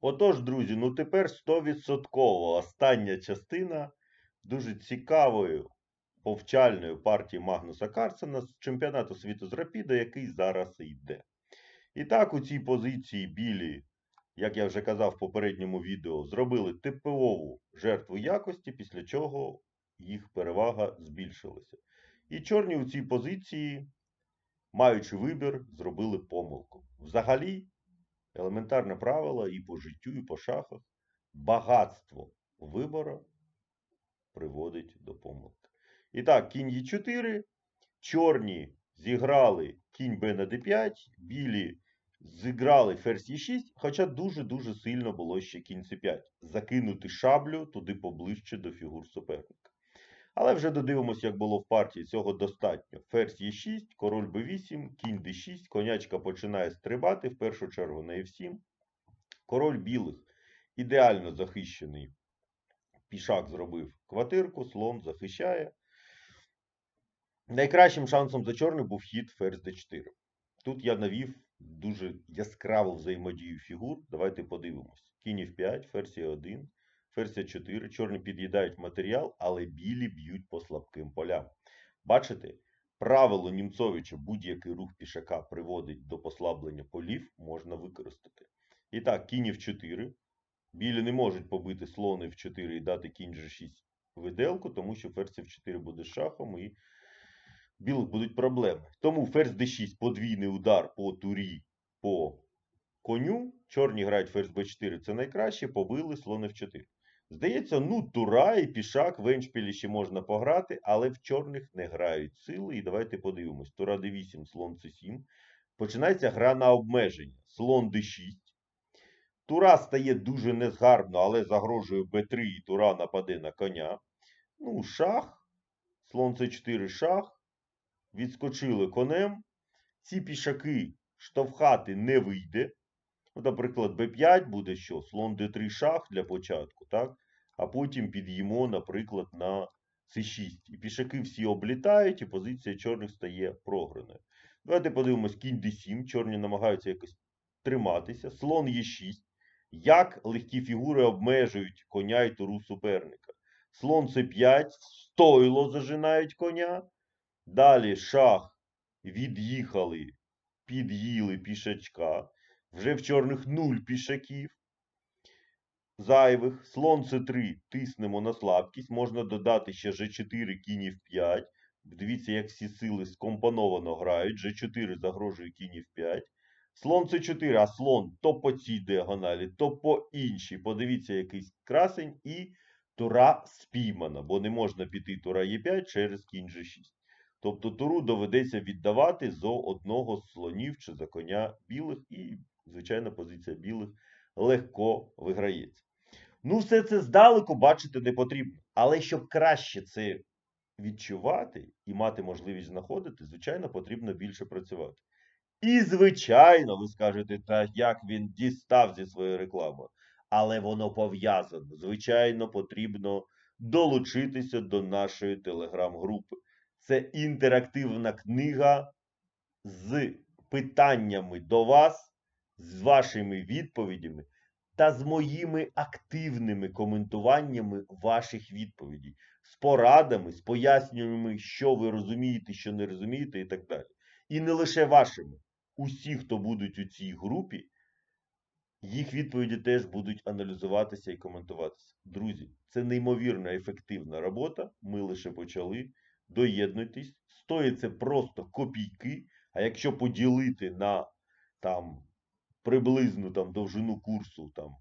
Отож, друзі, ну тепер 100% остання частина дуже цікавої повчальної партії Магнуса Карсена з чемпіонату світу з Рапіда, який зараз йде. І так, у цій позиції білі, як я вже казав в попередньому відео, зробили типову жертву якості, після чого їх перевага збільшилася. І чорні у цій позиції, маючи вибір, зробили помилку. Взагалі, елементарне правило і по життю, і по шахах. Багатство вибору приводить до помилки. І так, кінь Е4. Чорні зіграли кінь Б на d5, білі зіграли ферзь Е6, хоча дуже-дуже сильно було ще кінь С5. Закинути шаблю туди поближче до фігур суперника. Але вже додивимося, як було в партії. Цього достатньо. Ферзь Е6, король Б8, кінь Д6, конячка починає стрибати, в першу чергу на F7. Король білих ідеально захищений. Пішак зробив квартирку, слон захищає. Найкращим шансом за чорний був хід ферзь d4. Тут я навів дуже яскраву взаємодію фігур. Давайте подивимось. Кінь f5, ферзь e1, ферзь 4. Чорні під'їдають матеріал, але білі б'ють по слабким полям. Бачите, правило Німцовича будь-який рух пішака приводить до послаблення полів, можна використати. І так, кінь f4. Білі не можуть побити слон f4 і дати кінь g6 виделку, тому що ферзь f4 буде шахом і білих будуть проблеми. Тому ферзь d6 подвійний удар по турі по коню. Чорні грають ферзь b4, це найкраще, побили слон f4. Здається, ну тура і пішак в еншпілі ще можна пограти, але в чорних не грають сили. І давайте подивимось. Тура d8, слон c7. Починається гра на обмеження. Слон d6. Тура стає дуже незгарбно, але загрожує b3 і тура нападе на коня. Ну, шах. Слон c4 шах. Відскочили конем. Ці пішаки штовхати не вийде. Наприклад, b5 буде що? Слон d3 шах для початку, так? А потім під'їмо, наприклад, на c6. І пішаки всі облітають, і позиція чорних стає програною. Давайте подивимось, кінь d7. Чорні намагаються якось триматися. Слон e6. Як легкі фігури обмежують коня і туру суперника. Слон c5, стойло зажинають коня. Далі шах від'їхали, під'їли пішачка. Вже в чорних нуль пішаків. Зайвих. Слон c3 тиснемо на слабкість. Можна додати ще g4, кінь f5. Дивіться, як всі сили скомпоновано грають. g4 загрожує кінь f5. Слон c4, а слон то по цій діагоналі, то по іншій. Подивіться, якийсь красень і тура спіймана, бо не можна піти тура Е5 через кінь G6. Тобто туру доведеться віддавати за одного з слонів чи за коня білих, і, звичайно, позиція білих легко виграється. Ну, все це здалеку бачити не потрібно. Але щоб краще це відчувати і мати можливість знаходити, звичайно, потрібно більше працювати. І, звичайно, ви скажете, та як він дістав зі своєю рекламою. Але воно пов'язано. Звичайно, потрібно долучитися до нашої телеграм-групи. Це інтерактивна книга з питаннями до вас, з вашими відповідями та з моїми активними коментуваннями ваших відповідей, з порадами, з поясненнями, що ви розумієте, що не розумієте, і так далі. І не лише вашими. Усі, хто будуть у цій групі, їх відповіді теж будуть аналізуватися і коментуватися. Друзі, це неймовірно ефективна робота. Ми лише почали. Доєднуйтесь, стоїть це просто копійки. А якщо поділити на там приблизну там довжину курсу, там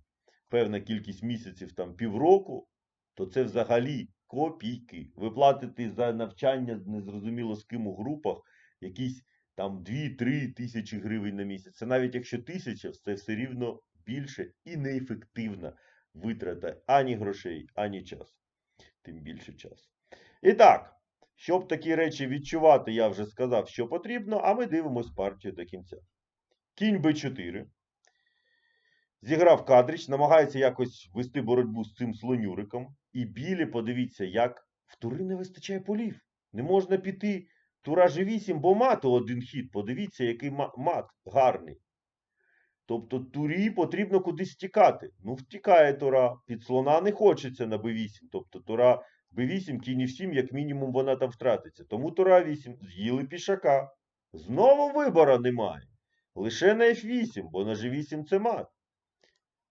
певна кількість місяців, там півроку, то це взагалі копійки. Ви платите за навчання незрозуміло з ким у групах якісь там 2-3 тисячі гривень на місяць. Це навіть якщо тисяча, це все рівно більше і неефективна витрата ані грошей, ані часу. Тим більше часу. І так. Щоб такі речі відчувати, я вже сказав, що потрібно, а ми дивимось партію до кінця. Кінь Б4. Зіграв кадріч, намагається якось вести боротьбу з цим слонюриком. І білі, подивіться, як в тури не вистачає полів. Не можна піти тура G8, бо мату один хід. Подивіться, який мат гарний. Тобто турі потрібно кудись втікати. Ну, втікає тура. Під слона не хочеться на b8. Тобто тура b8, кінь f7, як мінімум, вона там втратиться. Тому тура 8. З'їли пішака. Знову вибора немає. Лише на f8, бо на g8 це мат.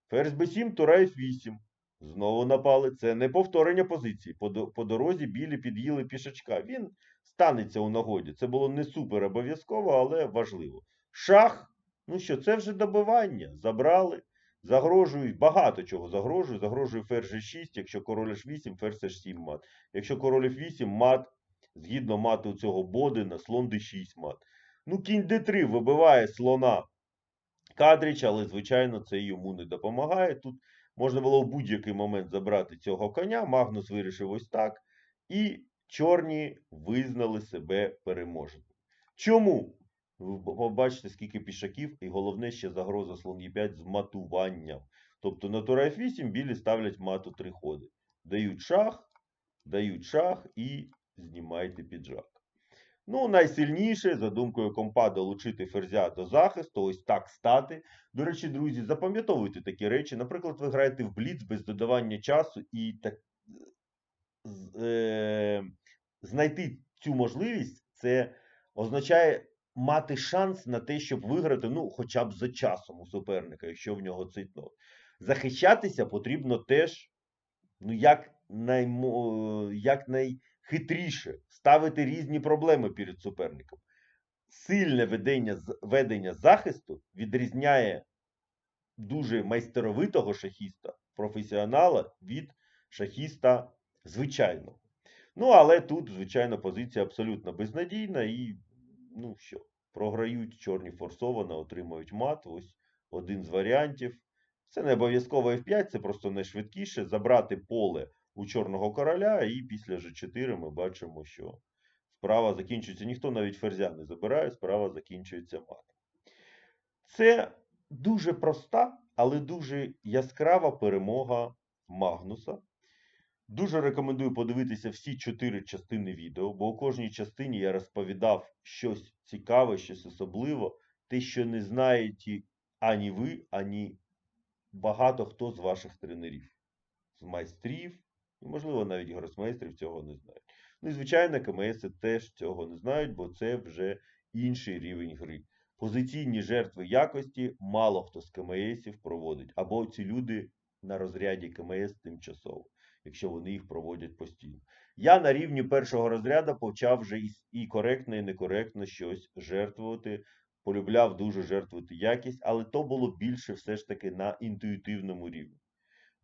Ферзь b7, тура f8. Знову напали. Це не повторення позиції. По, дорозі білі під'їли пішачка. Він станеться у нагоді. Це було не супер обов'язково, але важливо. Шах. Ну що, це вже добивання. Забрали. Загрожують багато чого загрожує. Загрожує ферзь G6, якщо король H8, ферзь H7 мат. Якщо король F8, мат, згідно мату цього Бодена, слон D6 мат. Ну, кінь D3 вибиває слона Кадріч, але, звичайно, це йому не допомагає. Тут можна було в будь-який момент забрати цього коня. Магнус вирішив ось так. І чорні визнали себе переможеними. Чому? Ви побачите, скільки пішаків, і головне ще загроза слон Е5 з матуванням. Тобто на тура F8 білі ставлять мату три ходи. Дають шах, дають шах і знімайте піджак. Ну, найсильніше, за думкою компа, долучити ферзя до захисту, ось так стати. До речі, друзі, запам'ятовуйте такі речі. Наприклад, ви граєте в бліц без додавання часу і так е, знайти цю можливість, це означає мати шанс на те, щоб виграти, ну, хоча б за часом у суперника, якщо в нього цитно. Захищатися потрібно теж, ну, як, наймо, як найхитріше, ставити різні проблеми перед суперником. Сильне ведення, ведення захисту відрізняє дуже майстеровитого шахіста, професіонала від шахіста звичайного. Ну, але тут, звичайно, позиція абсолютно безнадійна і, ну що, програють чорні форсовано, отримують мат. Ось один з варіантів. Це не обов'язково F5, це просто найшвидкіше. Забрати поле у чорного короля, і після G4 ми бачимо, що справа закінчується. Ніхто навіть ферзя не забирає, справа закінчується матом. Це дуже проста, але дуже яскрава перемога Магнуса. Дуже рекомендую подивитися всі чотири частини відео, бо у кожній частині я розповідав щось цікаве, щось особливе, те, що не знаєте ані ви, ані багато хто з ваших тренерів, з майстрів, можливо, навіть гросмейстрів цього не знають. Ну і, звичайно, КМС теж цього не знають, бо це вже інший рівень гри. Позиційні жертви якості мало хто з КМСів проводить, або ці люди на розряді КМС тимчасово, якщо вони їх проводять постійно. Я на рівні першого розряду почав вже і коректно, і некоректно щось жертвувати. Полюбляв дуже жертвувати якість, але то було більше все ж таки на інтуїтивному рівні.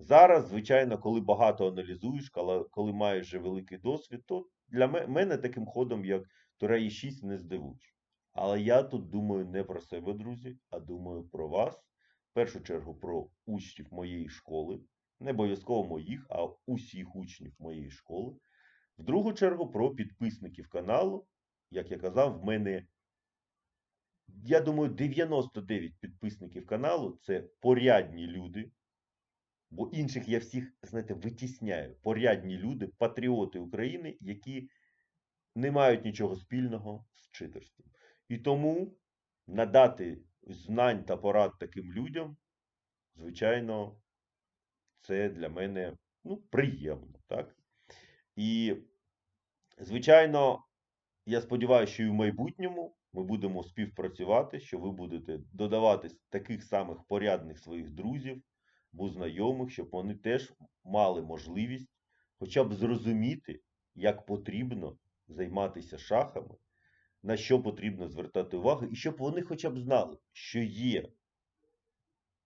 Зараз, звичайно, коли багато аналізуєш, коли, коли маєш вже великий досвід, то для мене таким ходом, як Тура і 6, не здивуєш. Але я тут думаю не про себе, друзі, а думаю про вас. В першу чергу про учнів моєї школи. Не обов'язково моїх, а усіх учнів моєї школи. В другу чергу про підписників каналу. Як я казав, в мене, я думаю, 99 підписників каналу це порядні люди. Бо інших я всіх, знаєте, витісняю. Порядні люди, патріоти України, які не мають нічого спільного з читерством. І тому надати знань та порад таким людям, звичайно, це для мене ну, приємно. Так? І, звичайно, я сподіваюся, що і в майбутньому ми будемо співпрацювати, що ви будете додавати таких самих порядних своїх друзів або знайомих, щоб вони теж мали можливість хоча б зрозуміти, як потрібно займатися шахами, на що потрібно звертати увагу, і щоб вони хоча б знали, що є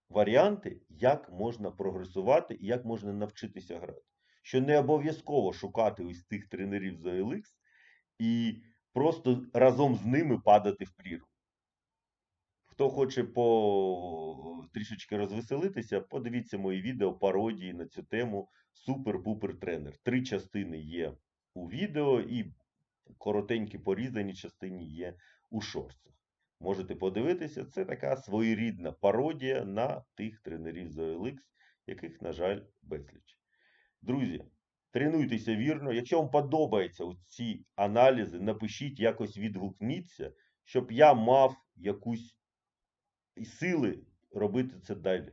варіанти, як можна прогресувати і як можна навчитися грати. Що не обов'язково шукати ось тих тренерів з OLX і просто разом з ними падати в прірву. Хто хоче по трішечки розвеселитися, подивіться мої відео пародії на цю тему Супер-пупер тренер. Три частини є у відео, і коротенькі порізані частини є у шорцах. Можете подивитися, це така своєрідна пародія на тих тренерів з OLX, яких, на жаль, безліч. Друзі, тренуйтеся вірно. Якщо вам подобаються ці аналізи, напишіть, якось відгукніться, щоб я мав якусь і сили робити це далі.